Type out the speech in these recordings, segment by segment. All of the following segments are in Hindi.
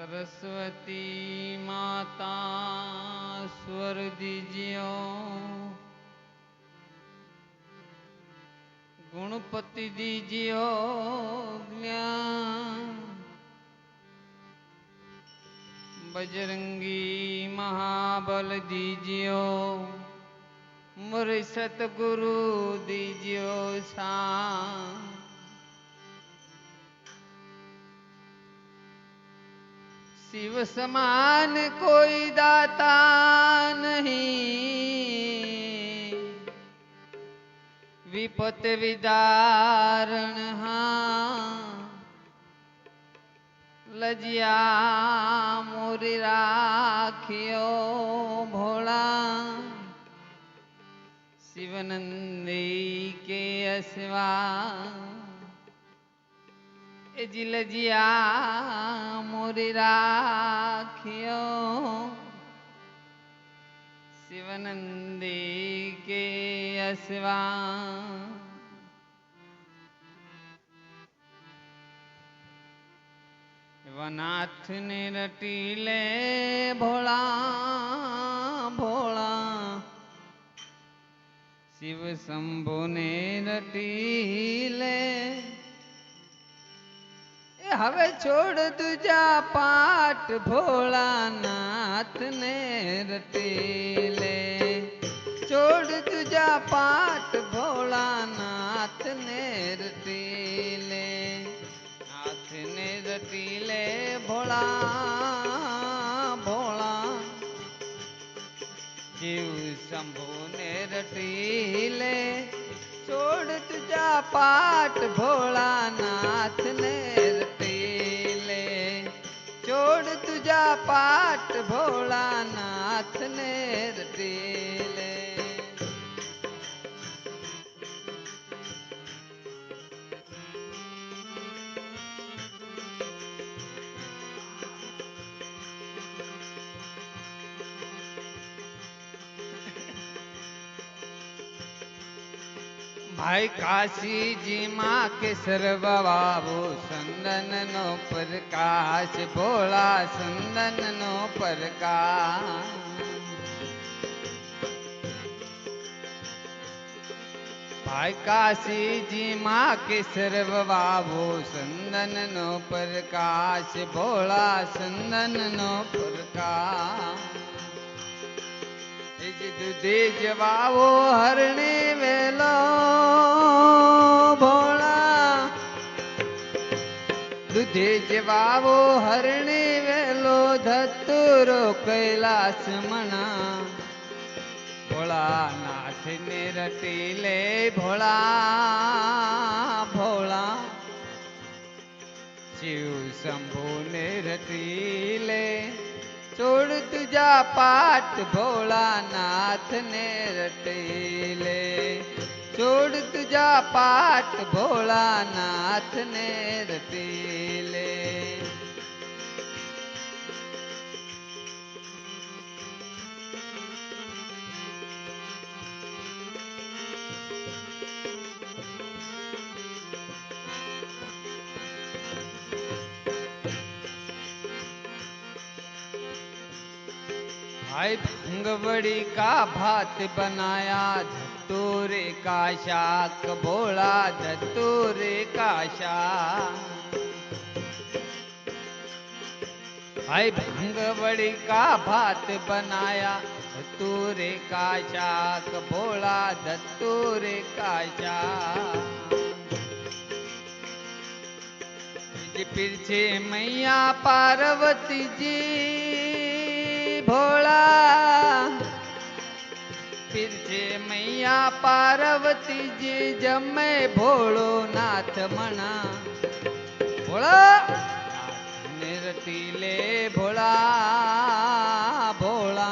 सरस्वती माता स्वर दीजियो गुणपति दीजियो ज्ञान। बजरंगी महाबल दीजियो। मुर सतगुरु दीजियो सा शिव समान कोई दाता नहीं। विपत विदारण हाँ। लजिया मोरी राखियो भोला। शिवनंदी के असवा जी लजिया मोरी राखियो। शिवनंदी के असवा वनाथ ने रटीले भोला भोला। शिव शंभु ने रटीले હવે છોડ તુજા પાઠ ભોળાનાથ ને રટીલે છોડ તુજા પાઠ ભોળાનાથ ને રટીલે નાથ ને રટીલે ભોળા ભોળા જીવ શંભુ ને રટીલે છોડ તુજા પાઠ ભોળાનાથ ને पूजा पाठ भोलानाथ ने आय काशी जी माँ के सर्वबाबू संदन नो प्रकाश भोला संदन नो प्रकाश भाई काशी जी माँ के सर्व बाबू संदन नो प्रकाश भोला संदन नो प्रकाश દૂધે જવાવો હરણે વેલો ભોળા. દૂધે જવાવો હરણે વેલો ધતુરો કૈલાસ મણા. ભોળા નાથ ને રટીલે ભોળા ભોળા. શિવ શંભુ ને રટીલે છોડ તુજા પાઠ ભોળાનાથને રટી લે છોડ તુજા પાઠ ભોળાનાથને રટી લે भाई भंगवड़ी का भात बनाया, धतूरे का शाक भोला धतूरे का शाक। भाई भंगवड़ी का भात बनाया, धतूरे का शाक भोला धतूरे का शाक। पीछे मैया, पार्वती जी। भोला फिर जे मैया पार्वती जी जमे भोलो नाथ मना। भोला, निरतीले भोला भोला।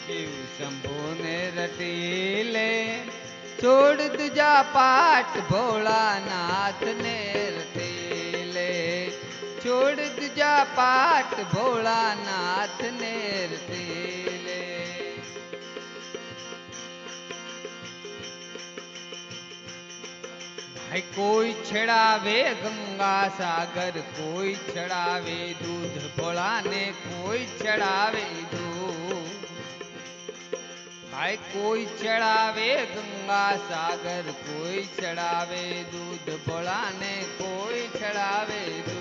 शिव शंभु ने रटीले छोड़ तुझा पाठ भोला नाथ ने। छोड़ तुझा पाठ भोला नाथ ने रटीले है कोई छड़ावे गंगा सागर कोई छड़ावे दूध भोला ने कोई छड़ावे दूध भाई कोई चढ़ावे गंगा सागर कोई चढ़ावे दूध भोला ने कोई चढ़ावे दूध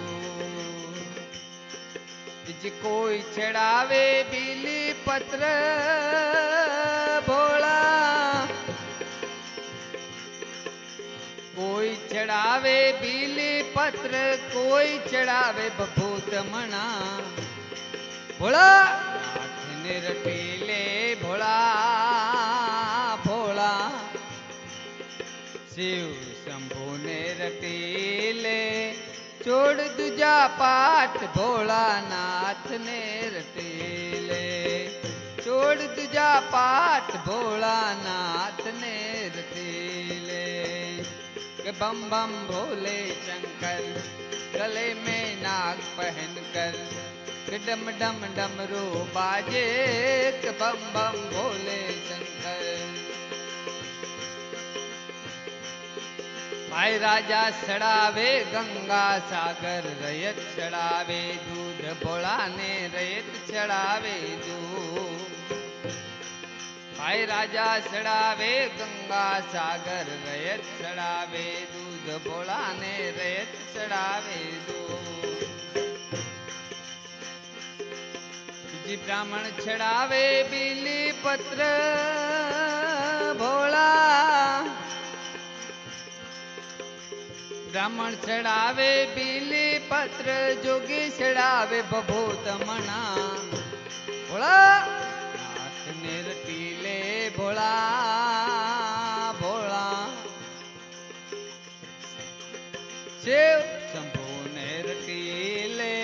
जी कोई चढ़ावे बिली पत्र भोला कोई चढ़ावे बिली पत्र कोई चढ़ावे बभूत मणा भोला नाथ निरटीले भोला भोला शिव शंभु छोड़ दूजा पाठ भोला नाथ ने रटीले छोड़ दूजा पाठ भोला नाथ ने रटीले बम बम भोले शंकर, गले में नाग पहन कर डम डम डमरू बाजे। बम बम भोले माय राजा सड़ावे गंगा सागर रयत चढ़ावे दूध बोळाने रयत चढ़ावे दूध. माय राजा सडावे गंगा सागर रयत चढ़ावे दूध बोळाने रयत चढ़ावे दूध. जी ब्राह्मण चढ़ावे बिली पत्र भोळा ब्राह्मण चढ़ावे बिली पत्र जोगी चढ़ावे, बभूत मना। भोला। नाथ निरटीले भोला भोला। शिव शंभु निरटीले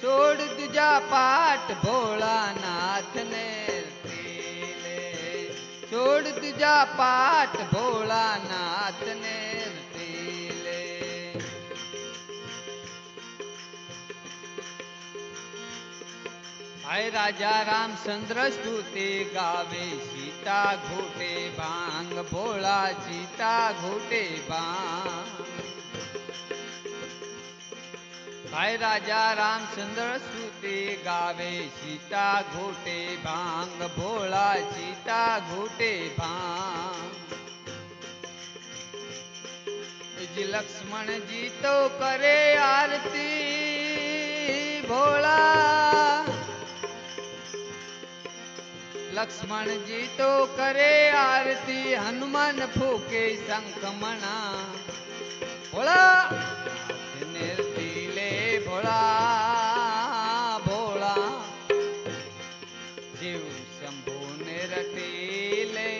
छोड़ दूजा पाठ, भोला नाथ ने रटीले छोड़ दूजा पाठ, भोला नाथ ने हाय राजा रामचंद्र स्तुति गावे, सीता घोटे भाँग भोला सीता घोटे भाँग हाय राजा रामचंद्र स्तुति गावे, सीता घोटे बांग, भोला सीता घोटे भाँग जी लक्ष्मण जी तो करे आरती, भोला लक्ष्मण जी तो करे आरती, हनुमान फूके शंख मणा भोला निर्तीले भोला भोला। जीव शंभु निरतीले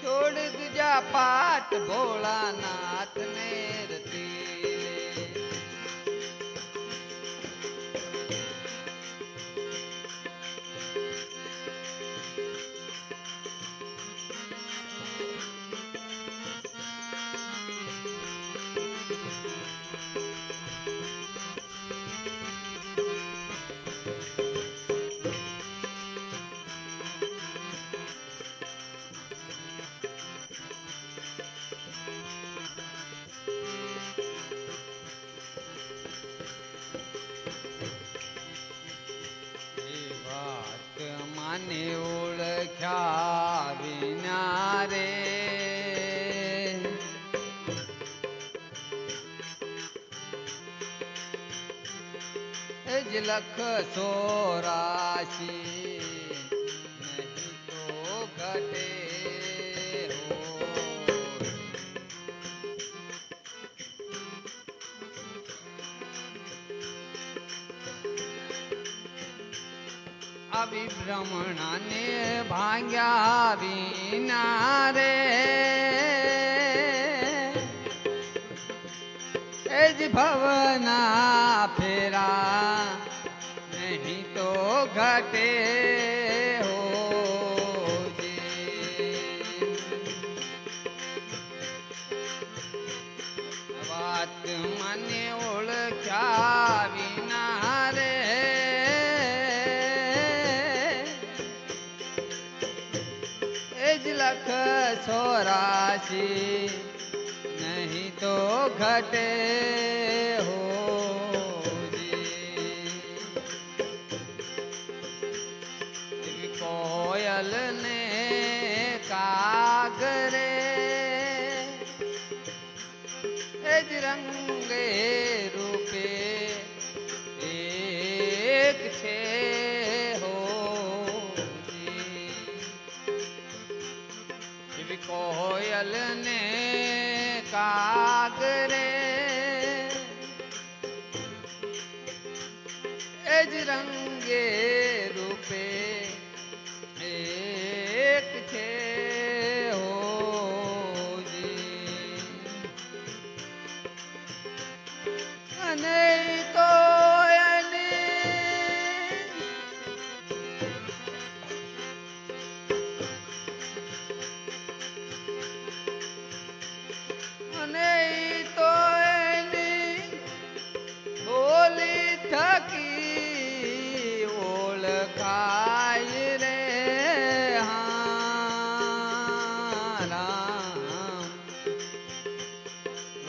छोड़ दूजा पाठ भोला नाथ માને ઓળખ્યા વિના રે. જ લખ સોરાશી અભિભ્રમણાને ભાંગ્યા વિના રે એ જ ભવના ફેરા નહીં તો ઘટે राशि नहीं तो घटे हो जी। कोयल ने कागरे तिरंगे रूपे एक छे चलने का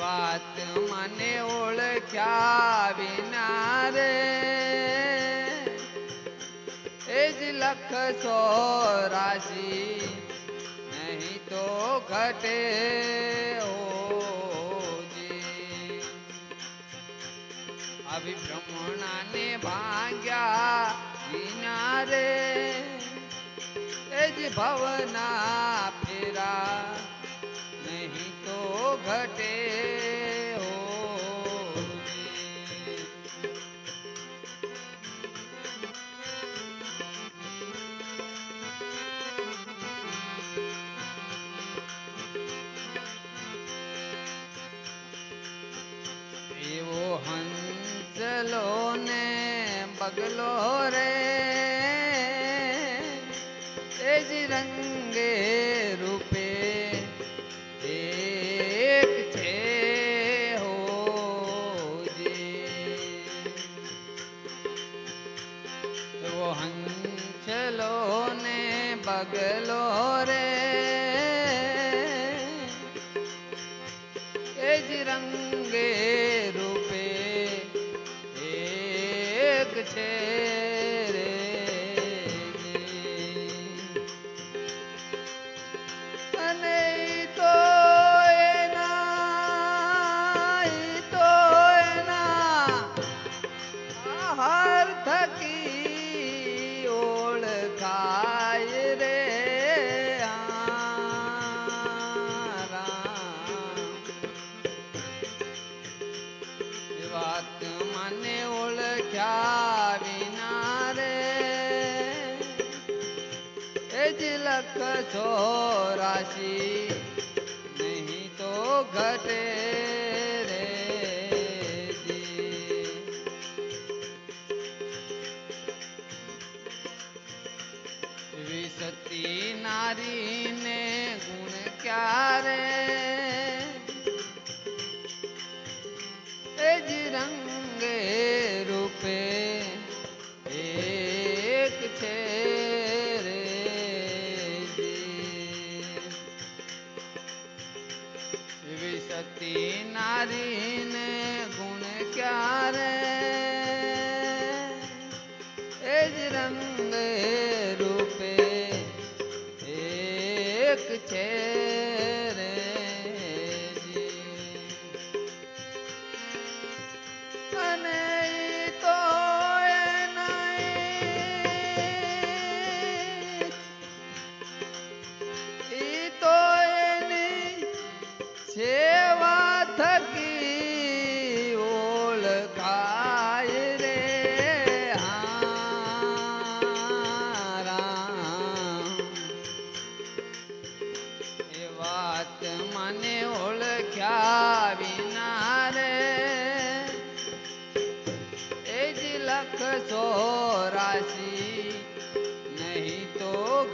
વાત મને ઓળખ્યા વિના રે. એ જ લખ રાજી, નહીં તો ઘટે આવી ભ્રમણાને ભાગ્યા વિના રે. એ જ ભવના ફેરા घटे हो। वो हंसलो ने बगलो रे। हंचलो ने बगलो रे। रंगे रूपे एक छे। ઓળખ્યા વિના રે એ જ લખ ચોરાશી નહીં તો ઘટે.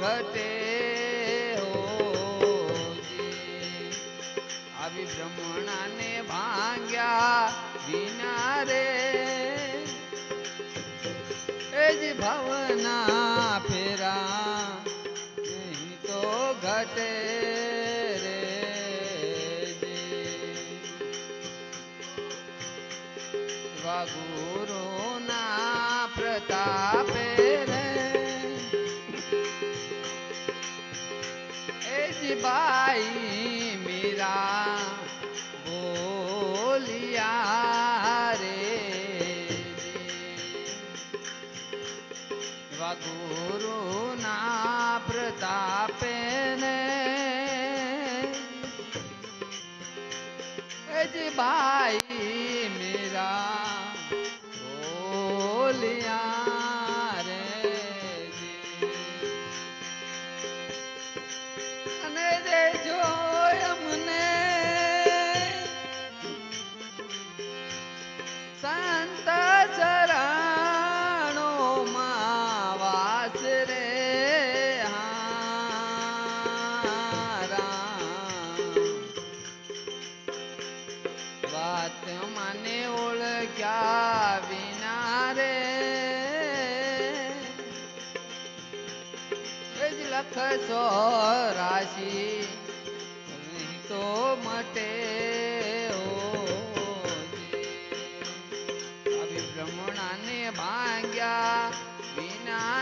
ઘટે આવી ભ્રમણાને ભાંગ્યા વિના રે. એ જ ભાવના ફેરા નહીં તો ઘટે सिपाही मेरा बोलिया रे। गुरु ना प्रताप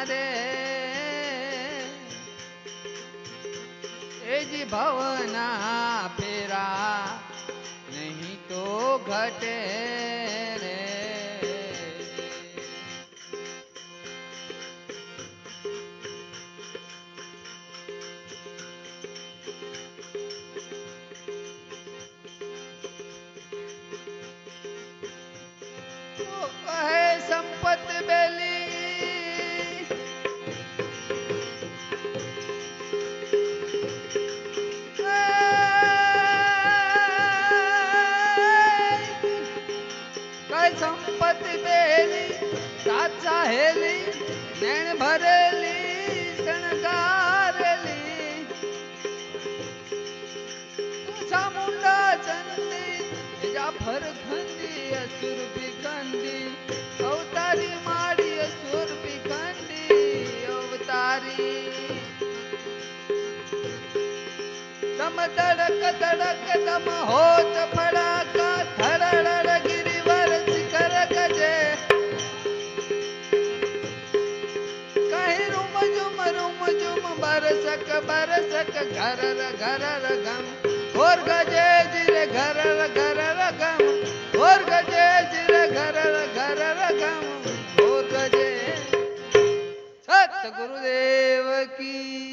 रे। जी भवना फेरा नहीं तो घटे। બેણ ભરેલી, શણગારેલી. ચામુંડા ચંદી જાફર ખંડી અસુર ખંડી અવતારી માડી અસુર ખંડી અવતારી. તડક તડક તમ હોચ ફડા तक घर घर गम घोर गजे जिर घर घर रगम घोर गजे जिर घर घर रगम घोर गजे सत गुरुदेव की